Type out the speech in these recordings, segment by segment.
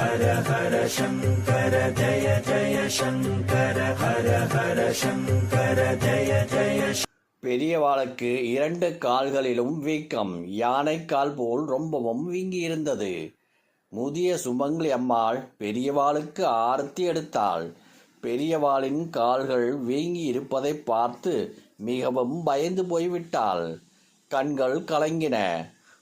ஹர ஹர சங்கர ஜய ஜய சங்கர ஹர ஹர சங்கர ஜய ஜய பெரியவாளுக்கு இரண்டு கால்களிலும் வீக்கம். யானைக்கால் போல் ரொம்பவும் வீங்கியிருந்தது. முதிய சுமங்கலி அம்மாள் பெரியவாளுக்கு ஆரத்தி எடுத்தாள். பெரியவாளின் கால்கள் வீங்கி இருப்பதை பார்த்து மிகவும் பயந்து போய்விட்டாள். கண்கள் கலங்கின.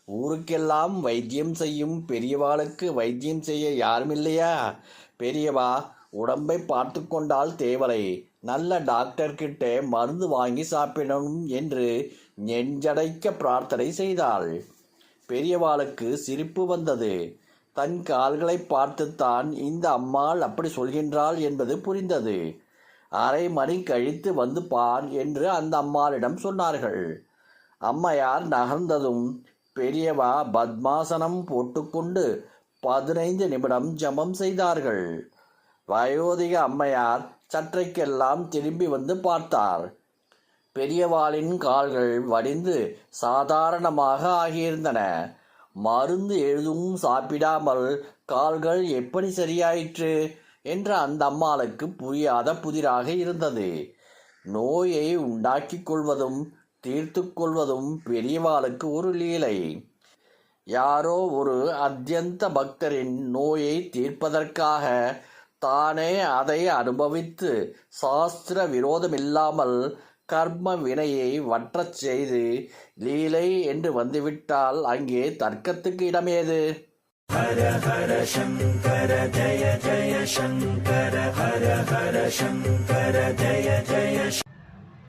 ஊருக்கெல்லாம் வைத்தியம் செய்யும் பெரியவாளுக்கு வைத்தியம் செய்ய யாருமில்லையா? பெரியவா உடம்பை பார்த்து கொண்டால் தேவலை. நல்ல டாக்டர்கிட்ட மருந்து வாங்கி சாப்பிடணும் என்று நெஞ்சடைக்க பிரார்த்தனை செய்தாள். பெரியவாளுக்கு சிரிப்பு வந்தது. தன் கால்களை பார்த்துத்தான் இந்த அம்மாள் அப்படி சொல்கின்றாள் என்பது புரிந்தது. அரை மணி கழித்து வந்து பார் என்று அந்த அம்மாளிடம் சொன்னார்கள். அம்மையார் நகர்ந்ததும் பெரியவா பத்மாசனம் போட்டுக்கொண்டு பதினைந்து நிமிடம் ஜெபம் செய்தார்கள். வயோதிக அம்மையார் சற்றைக்கெல்லாம் திரும்பி வந்து பார்த்தார். பெரியவாளின் கால்கள் வடிந்து சாதாரணமாக ஆகியிருந்தன. மருந்து எழுதும் சாப்பிடாமல் கால்கள் எப்படி சரியாயிற்று? என்று அந்த அம்மாளுக்கு புரியாத புதிராக இருந்தது. நோயை உண்டாக்கிக் கொள்வதும் தீர்த்து கொள்வதும் பெரியவாளுக்கு ஒரு லீலை. யாரோ ஒரு அத்தியந்த பக்தரின் நோயை தீர்ப்பதற்காக தானே அதை அனுபவித்து சாஸ்திர விரோதமில்லாமல் கர்ம வினையை வற்றச் செய்து லீலை என்று வந்துவிட்டால் அங்கே தர்க்கத்துக்கு இடமேது? ஹர ஹர சங்கர ஜய ஜய சங்கர ஹர ஹர சங்கர ஜய ஜய